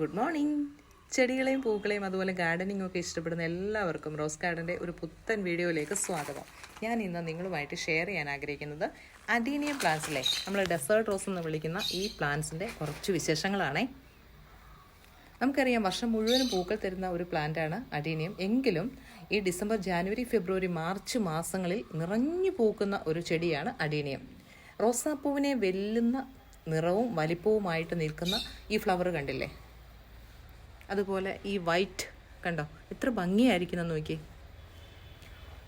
Good morning ചെടികളെയും പൂക്കളെയും അതുപോലെ ഗാർഡനിങ്ങും ഒക്കെ ഇഷ്ടപ്പെടുന്ന എല്ലാവർക്കും റോസ് ഗാർഡന്റെ ഒരു പുത്തൻ വീഡിയോയിലേക്ക് സ്വാഗതം. ഞാൻ ഇന്ന് നിങ്ങളുമായിട്ട് ഷെയർ ചെയ്യാൻ ആഗ്രഹിക്കുന്നത് അഡീനിയം പ്ലാന്റ്സിലെ നമ്മൾ ഡെസേർട്ട് റോസ് എന്ന് വിളിക്കുന്ന ഈ പ്ലാന്റ്സിന്റെ കുറച്ച് വിശേഷങ്ങളാണേ. നമുക്കറിയാം വർഷം മുഴുവനും പൂക്കൾ തരുന്ന ഒരു പ്ലാന്റാണ് അഡീനിയം എങ്കിലും ഈ ഡിസംബർ ജാനുവരി ഫെബ്രുവരി മാർച്ച് മാസങ്ങളിൽ നിറഞ്ഞു പൂക്കുന്ന ഒരു ചെടിയാണ് അഡീനിയം റോസാപ്പൂവിനെ വെല്ലുന്ന നിറവും വലിപ്പവുമായിട്ട് നിൽക്കുന്ന ഈ ഫ്ലവർ കണ്ടില്ലേ? അതുപോലെ ഈ വൈറ്റ് കണ്ടോ? എത്ര ഭംഗിയായിരിക്കുന്നു നോക്കി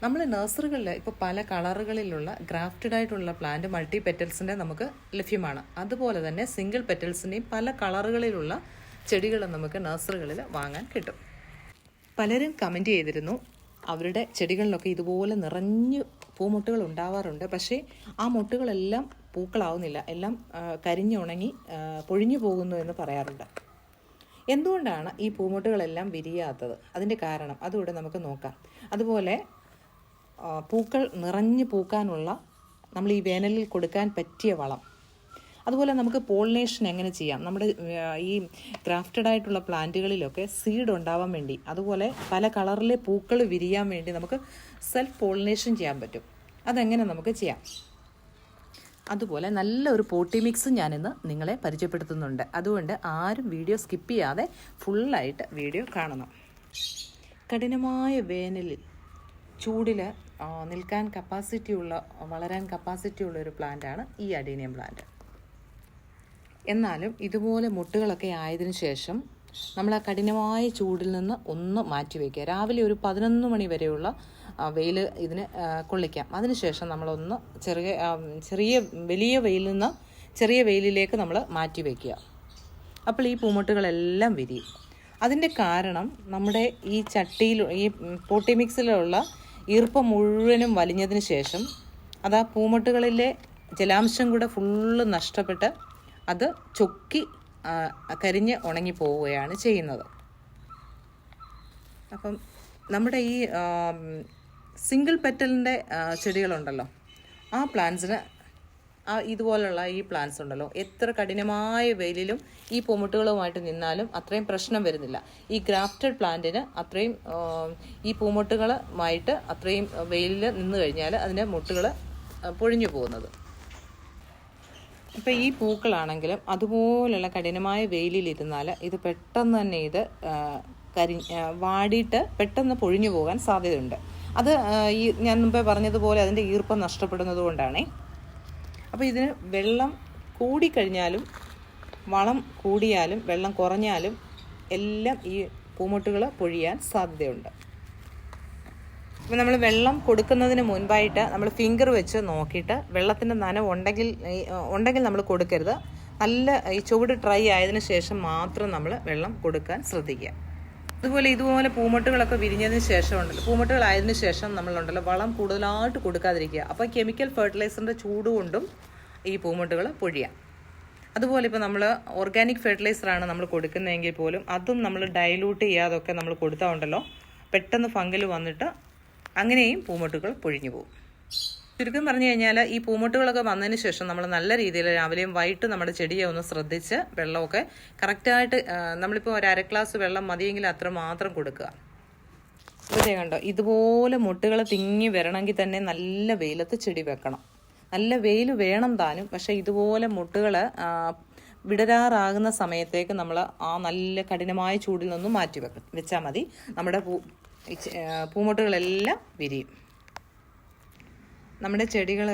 നമ്മൾ നഴ്സറികളിൽ ഇപ്പോൾ പല കളറുകളിലുള്ള ഗ്രാഫ്റ്റഡ് ആയിട്ടുള്ള പ്ലാന്റ് മൾട്ടി പെറ്റൽസിന്റെ നമുക്ക് ലഭ്യമാണ്. അതുപോലെ തന്നെ സിംഗിൾ പെറ്റൽസിന്റെയും പല കളറുകളിലുള്ള ചെടികൾ നമുക്ക് നഴ്സറികളിൽ വാങ്ങാൻ കിട്ടും. പലരും കമന്റ് ചെയ്തിരുന്നു അവരുടെ ചെടികളിലൊക്കെ ഇതുപോലെ നിറഞ്ഞ് പൂമുട്ടുകൾ ഉണ്ടാവാറുണ്ട്. പക്ഷേ ആ മുട്ടുകളെല്ലാം പൂക്കളാവുന്നില്ല. എല്ലാം കരിഞ്ഞുണങ്ങി പൊഴിഞ്ഞു പോകുന്നു എന്ന് പറയാറുണ്ട്. എന്തുകൊണ്ടാണ് ഈ പൂമുട്ടുകളെല്ലാം വിരിയാത്തത്? അതിന്റെ കാരണം അതുകൂടെ നമുക്ക് നോക്കാം. അതുപോലെ പൂക്കൾ നിറഞ്ഞു പൂക്കാനുള്ള നമ്മൾ ഈ വേനലിൽ കൊടുക്കാൻ പറ്റിയ വളം. അതുപോലെ നമുക്ക് പോളിനേഷൻ എങ്ങനെ ചെയ്യാം? നമ്മുടെ ഈ ഗ്രാഫ്റ്റഡ് ആയിട്ടുള്ള പ്ലാന്റുകളിലൊക്കെ സീഡ് ഉണ്ടാവാൻ വേണ്ടി അതുപോലെ പല കളറിലെ പൂക്കൾ വിരിയാൻ വേണ്ടി നമുക്ക് സെൽഫ് പോളിനേഷൻ ചെയ്യാൻ പറ്റും. അതെങ്ങനെ നമുക്ക് ചെയ്യാം? അതുപോലെ നല്ലൊരു പോട്ടി മിക്സും ഞാനിന്ന് നിങ്ങളെ പരിചയപ്പെടുത്തുന്നുണ്ട്. അതുകൊണ്ട് ആരും വീഡിയോ സ്കിപ്പ് ചെയ്യാതെ ഫുള്ളായിട്ട് വീഡിയോ കാണണം. കഠിനമായ വേനലിൽ ചൂടിൽ നിൽക്കാൻ കപ്പാസിറ്റി കപ്പാസിറ്റിയുള്ള വളരാൻ കപ്പാസിറ്റിയുള്ള ഒരു പ്ലാന്റാണ് ഈ അഡീനിയം പ്ലാന്റ് എന്നാലും ഇതുപോലെ മുട്ടുകളൊക്കെ ആയതിനു ശേഷം നമ്മൾ ആ കഠിനമായ ചൂടിൽ നിന്ന് ഒന്ന് മാറ്റി വയ്ക്കുക രാവിലെ ഒരു പതിനൊന്ന് മണി വരെയുള്ള വെയിൽ ഇതിന് കൊള്ളിക്കാം. അതിനുശേഷം നമ്മളൊന്ന് ചെറിയ ചെറിയ വലിയ വെയിലിൽ നിന്ന് ചെറിയ വെയിലിലേക്ക് നമ്മൾ മാറ്റി വയ്ക്കുക അപ്പോൾ ഈ പൂമുട്ടുകളെല്ലാം വിരിയും. അതിന്റെ കാരണം നമ്മുടെ ഈ ചട്ടിയിൽ ഈ പോട്ടി മിക്സിലുള്ള ഈർപ്പം മുഴുവനും വലിഞ്ഞതിന് ശേഷം അത് ആ പൂമുട്ടുകളിലെ ജലാംശം കൂടെ ഫുള്ള് നഷ്ടപ്പെട്ട് അത് ചൊക്കി കരിഞ്ഞ് ഉണങ്ങി പോവുകയാണ് ചെയ്യുന്നത്. അപ്പം നമ്മുടെ ഈ സിംഗിൾ പെറ്റലിന്റെ ചെടികളുണ്ടല്ലോ ആ പ്ലാന്റ്സിന് ആ ഇതുപോലുള്ള ഈ പ്ലാന്റ്സ് ഉണ്ടല്ലോ എത്ര കഠിനമായ വെയിലിലും ഈ പൂമുട്ടുകളുമായിട്ട് നിന്നാലും അത്രയും പ്രശ്നം വരുന്നില്ല. ഈ ഗ്രാഫ്റ്റഡ് പ്ലാന്റിന് അത്രയും ഈ പൂമുട്ടുകളുമായിട്ട് അത്രയും വെയിലിൽ നിന്ന് കഴിഞ്ഞാൽ അതിന്റെ മുട്ടുകൾ പൊഴിഞ്ഞു പോകുന്നത്. ഇപ്പം ഈ പൂക്കളാണെങ്കിലും അതുപോലുള്ള കഠിനമായ വെയിലിലിരുന്നാൽ ഇത് പെട്ടെന്ന് തന്നെ ഇത് കരി വാടിയിട്ട് പെട്ടെന്ന് പൊഴിഞ്ഞു പോകാൻ സാധ്യതയുണ്ട്. അത് ഈ ഞാൻ മുമ്പേ പറഞ്ഞതുപോലെ അതിന്റെ ഈർപ്പം നഷ്ടപ്പെടുന്നത് കൊണ്ടാണേ. അപ്പോൾ ഇതിന് വെള്ളം കൂടിക്കഴിഞ്ഞാലും വളം കൂടിയാലും വെള്ളം കുറഞ്ഞാലും എല്ലാം ഈ പൂമുട്ടുകൾ പൊഴിയാൻ സാധ്യതയുണ്ട്. അപ്പോൾ നമ്മൾ വെള്ളം കൊടുക്കുന്നതിന് മുൻപായിട്ട് നമ്മൾ ഫിംഗർ വെച്ച് നോക്കിയിട്ട് വെള്ളത്തിന്റെ നനവ് ഉണ്ടെങ്കിൽ ഉണ്ടെങ്കിൽ നമ്മൾ കൊടുക്കരുത്. നല്ല ഈ ചുവട് ഡ്രൈ ആയതിനു ശേഷം മാത്രം നമ്മൾ വെള്ളം കൊടുക്കാൻ ശ്രദ്ധിക്കുക. അതുപോലെ ഇതുപോലെ പൂമുട്ടുകളൊക്കെ വിരിഞ്ഞതിന് ശേഷം ഉണ്ടല്ലോ പൂമുട്ടുകളായതിനു ശേഷം നമ്മളുണ്ടല്ലോ വളം കൂടുതലായിട്ട് കൊടുക്കാതിരിക്കുക. അപ്പോൾ കെമിക്കൽ ഫെർട്ടിലൈസറിന്റെ ചൂട് കൊണ്ടും ഈ പൂമുട്ടുകൾ പൊഴിയാം. അതുപോലെ ഇപ്പോൾ നമ്മൾ ഓർഗാനിക് ഫെർട്ടിലൈസറാണ് നമ്മൾ കൊടുക്കുന്നതെങ്കിൽ പോലും അതും നമ്മൾ ഡൈലൂട്ട് ചെയ്യാതൊക്കെ നമ്മൾ കൊടുത്താൽ ഉണ്ടല്ലോ പെട്ടെന്ന് ഫംഗൽ വന്നിട്ട് അങ്ങനെയും പൂമൊട്ടുകൾ പൊഴിഞ്ഞു പോകും. ചുരുക്കം പറഞ്ഞു കഴിഞ്ഞാൽ ഈ പൂമൊട്ടുകളൊക്കെ വന്നതിന് ശേഷം നമ്മൾ നല്ല രീതിയിൽ രാവിലെയും വൈകിട്ട് നമ്മുടെ ചെടിയെ ഒന്ന് ശ്രദ്ധിച്ച് വെള്ളമൊക്കെ കറക്റ്റായിട്ട് നമ്മളിപ്പോൾ ഒരു അര ഗ്ലാസ് വെള്ളം മതിയെങ്കിൽ അത്ര മാത്രം കൊടുക്കുക. ഇവിടെ കണ്ടോ ഇതുപോലെ മുട്ടുകൾ തിങ്ങി വരണമെങ്കിൽ തന്നെ നല്ല വെയിലത്ത് ചെടി വെക്കണം. നല്ല വെയിൽ വേണം താനും പക്ഷെ ഇതുപോലെ മുട്ടുകൾ വിടരാറാകുന്ന സമയത്തേക്ക് നമ്മൾ ആ നല്ല കഠിനമായ ചൂടിൽ നിന്നും മാറ്റി വെക്ക വെച്ചാൽ മതി. നമ്മുടെ പൂമുട്ടുകളെല്ലാം വിരിയും. നമ്മുടെ ചെടികൾ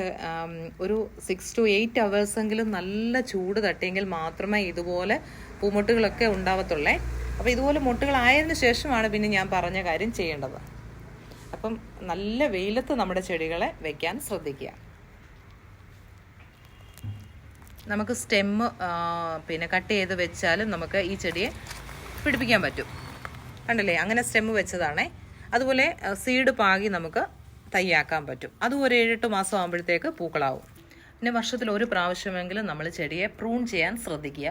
ഒരു സിക്സ് ടു എയ്റ്റ് അവേഴ്സെങ്കിലും നല്ല ചൂട് തട്ടിയെങ്കിൽ മാത്രമേ ഇതുപോലെ പൂമൊട്ടുകളൊക്കെ ഉണ്ടാവത്തുള്ളേ. അപ്പോൾ ഇതുപോലെ മുട്ടുകളായതിനു ശേഷമാണ് പിന്നെ ഞാൻ പറഞ്ഞ കാര്യം ചെയ്യേണ്ടത്. അപ്പം നല്ല വെയിലത്ത് നമ്മുടെ ചെടികളെ വെക്കാൻ ശ്രദ്ധിക്കുക. നമുക്ക് സ്റ്റെം പിന്നെ കട്ട് ചെയ്ത് വെച്ചാലും നമുക്ക് ഈ ചെടിയെ പിടിപ്പിക്കാൻ പറ്റും. കണ്ടില്ലേ? അങ്ങനെ സ്റ്റെം വെച്ചതാണേ. അതുപോലെ സീഡ് പാകി നമുക്ക് തയ്യാക്കാൻ പറ്റും. അതും ഒരു ഏഴെട്ട് മാസം ആകുമ്പോഴത്തേക്ക് പൂക്കളാവും. പിന്നെ വർഷത്തിൽ ഒരു പ്രാവശ്യമെങ്കിലും നമ്മൾ ചെടിയെ പ്രൂൺ ചെയ്യാൻ ശ്രദ്ധിക്കുക.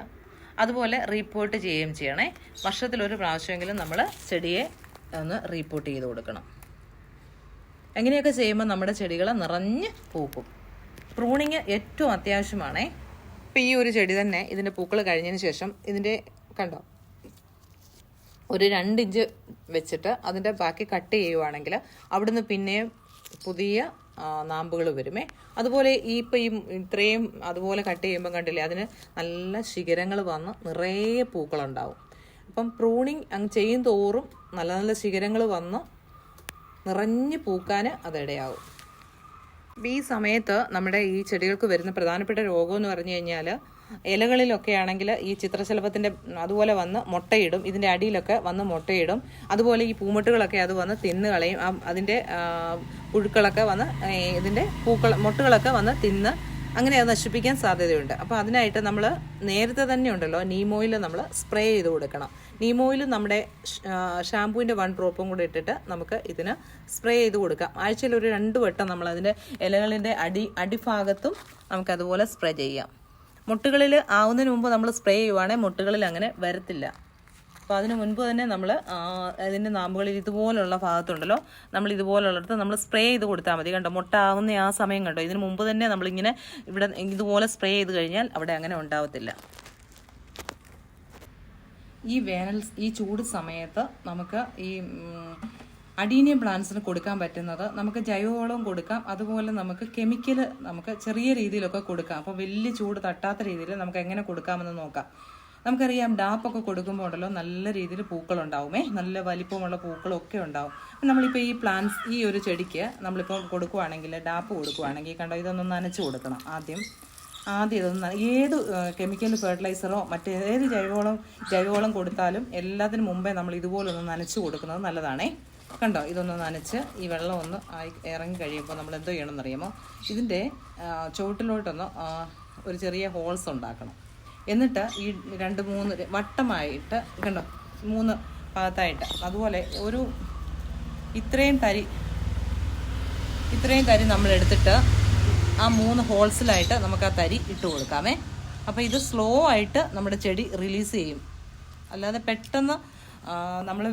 അതുപോലെ റീപ്പോർട്ട് ചെയ്യുകയും ചെയ്യണേ. വർഷത്തിൽ ഒരു പ്രാവശ്യമെങ്കിലും നമ്മൾ ചെടിയെ ഒന്ന് റീപ്പോർട്ട് ചെയ്ത് കൊടുക്കണം. എങ്ങനെയൊക്കെ ചെയ്യുമ്പോൾ നമ്മുടെ ചെടികൾ നിറഞ്ഞ് പൂക്കും. പ്രൂണിങ് ഏറ്റവും അത്യാവശ്യമാണേ. ഇപ്പം ഈ ഒരു ചെടി തന്നെ ഇതിന്റെ പൂക്കൾ കഴിഞ്ഞതിന് ശേഷം ഇതിന്റെ കണ്ടോ? ഒരു രണ്ട് ഇഞ്ച് വെച്ചിട്ട് അതിന്റെ ബാക്കി കട്ട് ചെയ്യുവാണെങ്കിൽ അവിടുന്ന് പിന്നെയും പുതിയ നാമ്പുകൾ വരുമേ. അതുപോലെ ഈ ഇപ്പം ഈ ഇത്രയും അതുപോലെ കട്ട് ചെയ്യുമ്പോൾ കണ്ടില്ലേ അതിന് നല്ല ശിഖരങ്ങൾ വന്ന് നിറയെ പൂക്കളുണ്ടാവും. അപ്പം പ്രൂണിങ് അങ്ങ് ചെയ്യും തോറും നല്ല നല്ല ശിഖരങ്ങൾ വന്ന് നിറഞ്ഞ് പൂക്കാൻ അതിടയാവും. ഈ സമയത്ത് നമ്മുടെ ഈ ചെടികൾക്ക് വരുന്ന പ്രധാനപ്പെട്ട രോഗം എന്ന് പറഞ്ഞു കഴിഞ്ഞാൽ ഇലകളിലൊക്കെ ആണെങ്കിൽ ഈ ചിത്രശലഭത്തിന്റെ അതുപോലെ വന്ന് മുട്ടയിടും. ഇതിന്റെ അടിയിലൊക്കെ വന്ന് മുട്ടയിടും. അതുപോലെ ഈ പൂമുട്ടുകളൊക്കെ അത് വന്ന് തിന്ന് കളയും. അതിന്റെ പുഴുക്കളൊക്കെ വന്ന് ഇതിന്റെ പൂക്കൾ മുട്ടുകളൊക്കെ വന്ന് തിന്ന് അങ്ങനെ അത് നശിപ്പിക്കാൻ സാധ്യതയുണ്ട്. അപ്പോൾ അതിനായിട്ട് നമ്മൾ നേരത്തെ തന്നെ ഉണ്ടല്ലോ നീമോയിൽ നമ്മൾ സ്പ്രേ ചെയ്ത് കൊടുക്കണം. നീമോയിൽ നമ്മുടെ ഷാമ്പൂവിന്റെ വൺ ഡ്രോപ്പും കൂടെ ഇട്ടിട്ട് നമുക്ക് ഇതിന് സ്പ്രേ ചെയ്ത് കൊടുക്കാം. ആഴ്ചയിൽ ഒരു രണ്ട് വട്ടം നമ്മൾ അതിന്റെ ഇലകളിന്റെ അടി അടിഭാഗത്തും നമുക്കതുപോലെ സ്പ്രേ ചെയ്യാം. മുട്ടുകളിൽ ആവുന്നതിന് മുമ്പ് നമ്മൾ സ്പ്രേ ചെയ്യുവാണെങ്കിൽ മുട്ടുകളിൽ അങ്ങനെ വരത്തില്ല. അപ്പോൾ അതിന് മുൻപ് തന്നെ നമ്മൾ അതിന്റെ നാമ്പുകളിൽ ഇതുപോലുള്ള ഭാഗത്തുണ്ടല്ലോ നമ്മൾ ഇതുപോലുള്ളിടത്ത് നമ്മൾ സ്പ്രേ ചെയ്ത് കൊടുത്താൽ മതി. കണ്ടോ മുട്ട ആവുന്ന ആ സമയം കണ്ടോ? ഇതിന് മുമ്പ് തന്നെ നമ്മളിങ്ങനെ ഇവിടെ ഇതുപോലെ സ്പ്രേ ചെയ്ത് കഴിഞ്ഞാൽ അവിടെ അങ്ങനെ ഉണ്ടാവത്തില്ല. ഈ വേനൽ ഈ ചൂട് സമയത്ത് നമുക്ക് ഈ അഡീനിയം പ്ലാന്റ്സിന് കൊടുക്കാൻ പറ്റുന്നത് നമുക്ക് ജൈവവളം കൊടുക്കാം അതുപോലെ നമുക്ക് കെമിക്കൽ നമുക്ക് ചെറിയ രീതിയിലൊക്കെ കൊടുക്കാം. അപ്പോൾ വലിയ ചൂട് തട്ടാത്ത രീതിയിൽ നമുക്ക് എങ്ങനെ കൊടുക്കാമെന്ന് നോക്കാം. നമുക്കറിയാം ഡാപ്പൊക്കെ കൊടുക്കുമ്പോൾ ഉണ്ടല്ലോ നല്ല രീതിയിൽ പൂക്കളുണ്ടാവുമേ നല്ല വലിപ്പമുള്ള പൂക്കളൊക്കെ ഉണ്ടാവും. നമ്മളിപ്പോൾ ഈ പ്ലാന്റ്സ് ഈ ഒരു ചെടിക്ക് നമ്മളിപ്പോൾ കൊടുക്കുവാണെങ്കിൽ ഡാപ്പ് കൊടുക്കുവാണെങ്കിൽ കണ്ടോ ഇതൊന്ന് നനച്ച് കൊടുക്കണം ആദ്യം. ആദ്യം ഇതൊന്ന് ഏത് കെമിക്കൽ ഫെർട്ടിലൈസറോ മറ്റേ ഏത് ജൈവവളം ജൈവവളം കൊടുത്താലും എല്ലാത്തിനും മുമ്പേ നമ്മൾ ഇതുപോലൊന്ന് നനച്ച് കൊടുക്കുന്നത് നല്ലതാണേ. കണ്ടോ? ഇതൊന്ന് നനച്ച് ഈ വെള്ളം ഒന്ന് ആയി ഇറങ്ങി കഴിയുമ്പോൾ നമ്മൾ എന്തോ ചെയ്യണം അറിയാമോ ഇതിന്റെ ചുവട്ടിലോട്ടൊന്ന് ഒരു ചെറിയ ഹോൾസ് ഉണ്ടാക്കണം. എന്നിട്ട് ഈ രണ്ട് മൂന്ന് വട്ടമായിട്ട് കണ്ടോ? മൂന്ന് ഭാഗത്തായിട്ട്. അതുപോലെ ഒരു ഇത്രയും തരി ഇത്രയും തരി നമ്മൾ എടുത്തിട്ട് ആ മൂന്ന് ഹോൾസിലായിട്ട് നമുക്ക് ആ തരി ഇട്ട് കൊടുക്കാമേ. അപ്പോൾ ഇത് സ്ലോ ആയിട്ട് നമ്മുടെ ചെടി റിലീസ് ചെയ്യും. അല്ലാതെ പെട്ടെന്ന് നമ്മൾ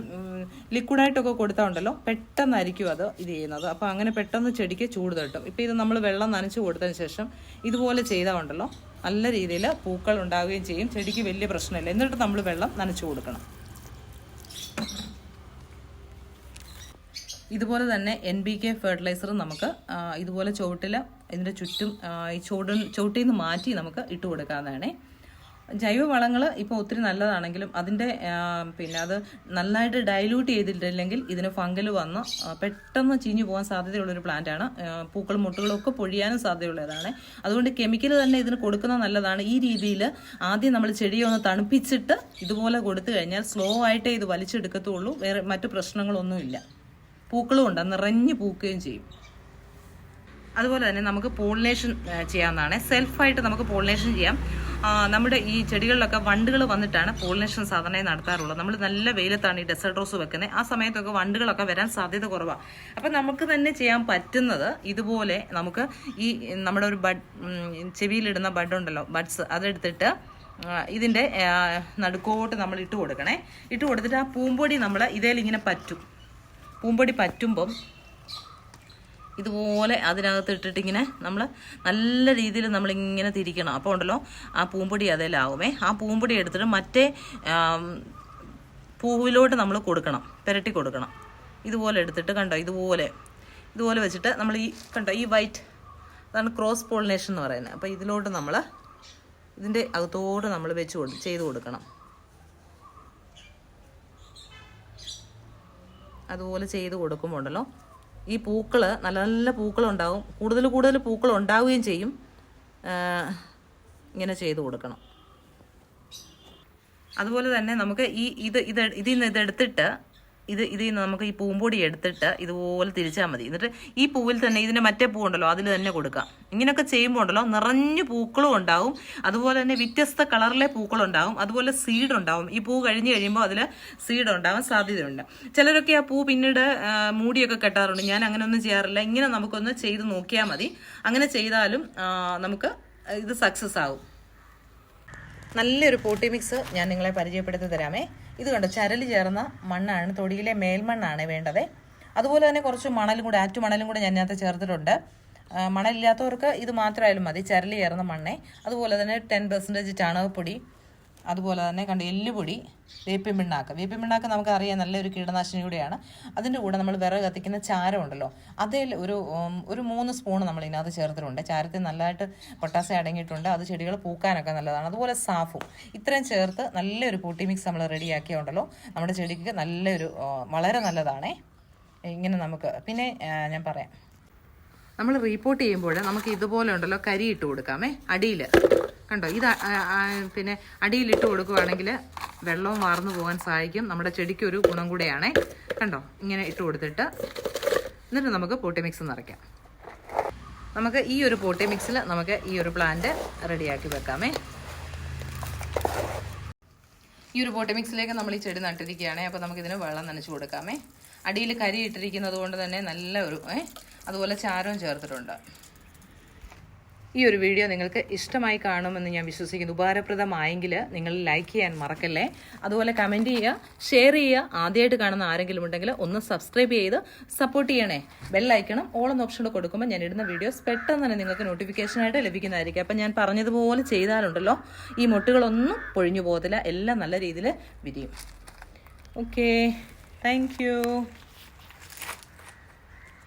ലിക്വിഡായിട്ടൊക്കെ കൊടുത്താൽ ഉണ്ടല്ലോ പെട്ടെന്നായിരിക്കും അത് ഇത് ചെയ്യുന്നത്. അപ്പോൾ അങ്ങനെ പെട്ടെന്ന് ചെടിക്ക് ചൂട് തട്ടും. ഇപ്പോൾ ഇത് നമ്മൾ വെള്ളം നനച്ച് കൊടുത്തതിന് ശേഷം ഇതുപോലെ ചെയ്താൽ ഉണ്ടല്ലോ നല്ല രീതിയിൽ പൂക്കൾ ഉണ്ടാവുകയും ചെയ്യും. ചെടിക്ക് വലിയ പ്രശ്നമില്ല. എന്നിട്ട് നമ്മൾ വെള്ളം നനച്ച് കൊടുക്കണം. ഇതുപോലെ തന്നെ എൻ ബി കെ ഫെർട്ടിലൈസർ നമുക്ക് ഇതുപോലെ ചുവട്ടിൽ ഇതിന്റെ ചുറ്റും ഈ ചുവട്ടിൽ ചുവട്ടിൽ നിന്ന് മാറ്റി നമുക്ക് ഇട്ട് കൊടുക്കാവുന്നതാണേ. ജൈവവളങ്ങൾ ഇപ്പോൾ ഒത്തിരി നല്ലതാണെങ്കിലും അതിന്റെ പിന്നെ അത് നന്നായിട്ട് ഡൈല്യൂട്ട് ചെയ്തിട്ടില്ലെങ്കിൽ ഇതിന് ഫംഗൽ വന്ന് പെട്ടെന്ന് ചീഞ്ഞു പോകാൻ സാധ്യതയുള്ളൊരു പ്ലാന്റാണ്. പൂക്കളും മുട്ടുകളും ഒക്കെ പൊഴിയാനും സാധ്യതയുള്ളതാണ്. അതുകൊണ്ട് കെമിക്കൽ തന്നെ ഇതിന് കൊടുക്കുന്നത് നല്ലതാണ്. ഈ രീതിയിൽ ആദ്യം നമ്മൾ ചെടിയെ ഒന്ന് തണുപ്പിച്ചിട്ട് ഇതുപോലെ കൊടുത്തു കഴിഞ്ഞാൽ സ്ലോ ആയിട്ടേ ഇത് വലിച്ചെടുക്കത്തുള്ളൂ. വേറെ മറ്റു പ്രശ്നങ്ങളൊന്നുമില്ല. പൂക്കളും ഉണ്ട്. നിറഞ്ഞു പൂക്കുകയും ചെയ്യും. അതുപോലെ തന്നെ നമുക്ക് പോളിനേഷൻ ചെയ്യാവുന്നതാണ്. സെൽഫായിട്ട് നമുക്ക് പോളിനേഷൻ ചെയ്യാം. നമ്മുടെ ഈ ചെടികളിലൊക്കെ വണ്ടുകൾ വന്നിട്ടാണ് പോളിനേഷൻ സാധാരണ നടത്താറുള്ളത്. നമ്മൾ നല്ല വെയിലത്താണ് ഈ ഡെസേർട്ട് റോസ് വെക്കുന്നത് ആ സമയത്തൊക്കെ വണ്ടുകളൊക്കെ വരാൻ സാധ്യത കുറവാണ് അപ്പം നമുക്ക് തന്നെ ചെയ്യാൻ പറ്റുന്നത് ഇതുപോലെ നമുക്ക് ഈ നമ്മുടെ ഒരു ബഡ് ചെവിയിലിടുന്ന ബഡ് ഉണ്ടല്ലോ ബഡ്സ് അതെടുത്തിട്ട് ഇതിന്റെ നടുക്കോട്ട് നമ്മൾ ഇട്ട് കൊടുക്കണേ. ഇട്ട് കൊടുത്തിട്ട് ആ പൂമ്പൊടി നമ്മൾ ഇതേലിങ്ങനെ പറ്റും. പൂമ്പൊടി പറ്റുമ്പം ഇതുപോലെ അതിനകത്ത് ഇട്ടിട്ട് ഇങ്ങനെ നമ്മൾ നല്ല രീതിയിൽ നമ്മളിങ്ങനെ തിരിക്കണം. അപ്പോൾ ഉണ്ടല്ലോ ആ പൂമ്പൊടി അതിലാവുമേ. ആ പൂമ്പൊടി എടുത്തിട്ട് മറ്റേ പൂവിലോട്ട് നമ്മൾ കൊടുക്കണം. പുരട്ടി കൊടുക്കണം. ഇതുപോലെ എടുത്തിട്ട് കണ്ടോ? ഇതുപോലെ. ഇതുപോലെ വെച്ചിട്ട് നമ്മൾ ഈ കണ്ടോ? ഈ വൈറ്റ് അതാണ് ക്രോസ് പോളിനേഷൻ എന്ന് പറയുന്നത്. അപ്പോൾ ഇതിലോട്ട് നമ്മൾ ഇതിന്റെ അകത്തോട് നമ്മൾ വെച്ച് കൊടു ചെയ്ത് കൊടുക്കണം. അതുപോലെ ചെയ്ത് കൊടുക്കുമ്പോൾ ഉണ്ടല്ലോ ഈ പൂക്കൾ നല്ല നല്ല പൂക്കളുണ്ടാവും. കൂടുതൽ കൂടുതൽ പൂക്കൾ ഉണ്ടാവുകയും ചെയ്യും ഇങ്ങനെ ചെയ്ത് കൊടുക്കണം. അതുപോലെ തന്നെ നമുക്ക് ഈ ഇത് ഇത് ഇതിൽ നിന്ന് ഇതെടുത്തിട്ട് ഇത് നിന്ന് നമുക്ക് ഈ പൂമ്പൊടി എടുത്തിട്ട് ഇതുപോലെ തിരിച്ചാൽ മതി. എന്നിട്ട് ഈ പൂവിൽ തന്നെ ഇതിന്റെ മറ്റേ പൂ ഉണ്ടല്ലോ അതിൽ തന്നെ കൊടുക്കാം. ഇങ്ങനെയൊക്കെ ചെയ്യുമ്പോൾ ഉണ്ടല്ലോ നിറഞ്ഞു പൂക്കളും ഉണ്ടാവും. അതുപോലെ തന്നെ വ്യത്യസ്ത കളറിലെ പൂക്കളുണ്ടാവും അതുപോലെ സീഡ് ഉണ്ടാവും. ഈ പൂ കഴിഞ്ഞ് കഴിയുമ്പോൾ അതിൽ സീഡ് ഉണ്ടാവാൻ സാധ്യതയുണ്ട്. ചിലരൊക്കെ ആ പൂ പിന്നീട് മൂടിയൊക്കെ കെട്ടാറുണ്ട്. ഞാൻ അങ്ങനെ ഒന്നും ചെയ്യാറില്ല. ഇങ്ങനെ നമുക്കൊന്ന് ചെയ്ത് നോക്കിയാൽ മതി. അങ്ങനെ ചെയ്താലും നമുക്ക് ഇത് സക്സസ് ആകും നല്ലൊരു പോട്ടി മിക്സ് ഞാൻ നിങ്ങളെ പരിചയപ്പെടുത്തി തരാമേ. ഇത് കണ്ടോ? ചരൽ ചേർന്ന മണ്ണാണ്. തൊടിയിലെ മേൽമണ്ണാണ് വേണ്ടത്. അതുപോലെ തന്നെ കുറച്ച് മണലും കൂടെ ആറ്റു മണലും കൂടെ ഞാൻ ഇതിനകത്ത് ചേർത്തിട്ടുണ്ട്. മണലില്ലാത്തവർക്ക് ഇത് മാത്രമായാലും മതി. ചരൽ ചേർന്ന മണ്ണേ. അതുപോലെ തന്നെ ടെൻ പെർസെന്റേജ് ചാണകപ്പൊടി അതുപോലെ തന്നെ കണ്ട് എല്ലുപൊടി വേപ്പിൻ പിണ്ണാക്ക് വേപ്പിൻ പിണ്ണാക്ക് നമുക്കറിയാം നല്ലൊരു കീടനാശിനി കൂടെയാണ് അതിന്റെ കൂടെ നമ്മൾ വിറക് കത്തിക്കുന്ന ചാരം ഉണ്ടല്ലോ അതിൽ ഒരു ഒരു മൂന്ന് സ്പൂൺ നമ്മൾ ഇതിനകത്ത് ചേർത്തിട്ടുണ്ട്. ചാരത്തിൽ നല്ലതായിട്ട് പൊട്ടാസ്യം അടങ്ങിയിട്ടുണ്ട് അത് ചെടികൾ പൂക്കാനൊക്കെ നല്ലതാണ്. അതുപോലെ സാഫും. ഇത്രയും ചേർത്ത് നല്ലൊരു പൂട്ടി മിക്സ് നമ്മൾ റെഡിയാക്കിയുണ്ടല്ലോ നമ്മുടെ ചെടിക്ക് നല്ലൊരു വളരെ നല്ലതാണേ. ഇങ്ങനെ നമുക്ക് പിന്നെ ഞാൻ പറയാം. നമ്മൾ റീപ്പോർട്ട് ചെയ്യുമ്പോൾ നമുക്ക് ഇതുപോലെ ഉണ്ടല്ലോ കരി ഇട്ട് കൊടുക്കാമേ അടിയിൽ. കണ്ടോ? ഇത് പിന്നെ അടിയിലിട്ട് കൊടുക്കുവാണെങ്കിൽ വെള്ളവും വാർന്നു പോകാൻ സഹായിക്കും. നമ്മുടെ ചെടിക്ക് ഒരു ഗുണം കൂടെയാണേ. കണ്ടോ? ഇങ്ങനെ ഇട്ട് കൊടുത്തിട്ട് എന്നിട്ട് നമുക്ക് പോട്ടി മിക്സ് നിറയ്ക്കാം നമുക്ക് ഈ ഒരു പോട്ടി മിക്സിൽ നമുക്ക് ഈ ഒരു പ്ലാന്റ് റെഡിയാക്കി വെക്കാമേ. ഈ ഒരു പോട്ടി മിക്സിലേക്ക് നമ്മൾ ഈ ചെടി നട്ടിരിക്കുകയാണേ. അപ്പോൾ നമുക്കിതിന് വെള്ളം നനച്ച് കൊടുക്കാമേ. അടിയിൽ കരി ഇട്ടിരിക്കുന്നത് കൊണ്ട് തന്നെ നല്ല ഒരു അതുപോലെ ചാരവും ചേർത്തിട്ടുണ്ട്. ഈ ഒരു വീഡിയോ നിങ്ങൾക്ക് ഇഷ്ടമായി കാണുമെന്ന് ഞാൻ വിശ്വസിക്കുന്നു. ഉപകാരപ്രദമായെങ്കിൽ നിങ്ങൾ ലൈക്ക് ചെയ്യാൻ മറക്കല്ലേ? അതുപോലെ കമന്റ് ചെയ്യുക ഷെയർ ചെയ്യുക. ആദ്യമായിട്ട് കാണുന്ന ആരെങ്കിലും ഉണ്ടെങ്കിൽ ഒന്ന് സബ്സ്ക്രൈബ് ചെയ്ത് സപ്പോർട്ട് ചെയ്യണേ. ബെല്ലൈക്കണം ഓൾ എന്ന ഓപ്ഷൻ കൊടുക്കുമ്പോൾ ഞാൻ ഇടുന്ന വീഡിയോസ് പെട്ടെന്ന് തന്നെ നിങ്ങൾക്ക് നോട്ടിഫിക്കേഷനായിട്ട് ലഭിക്കുന്നതായിരിക്കും. അപ്പം ഞാൻ പറഞ്ഞതുപോലെ ചെയ്താലുണ്ടല്ലോ. ഈ മുട്ടുകളൊന്നും പൊഴിഞ്ഞു പോകത്തില്ല. എല്ലാം നല്ല രീതിയിൽ വിരിയും. Okay thank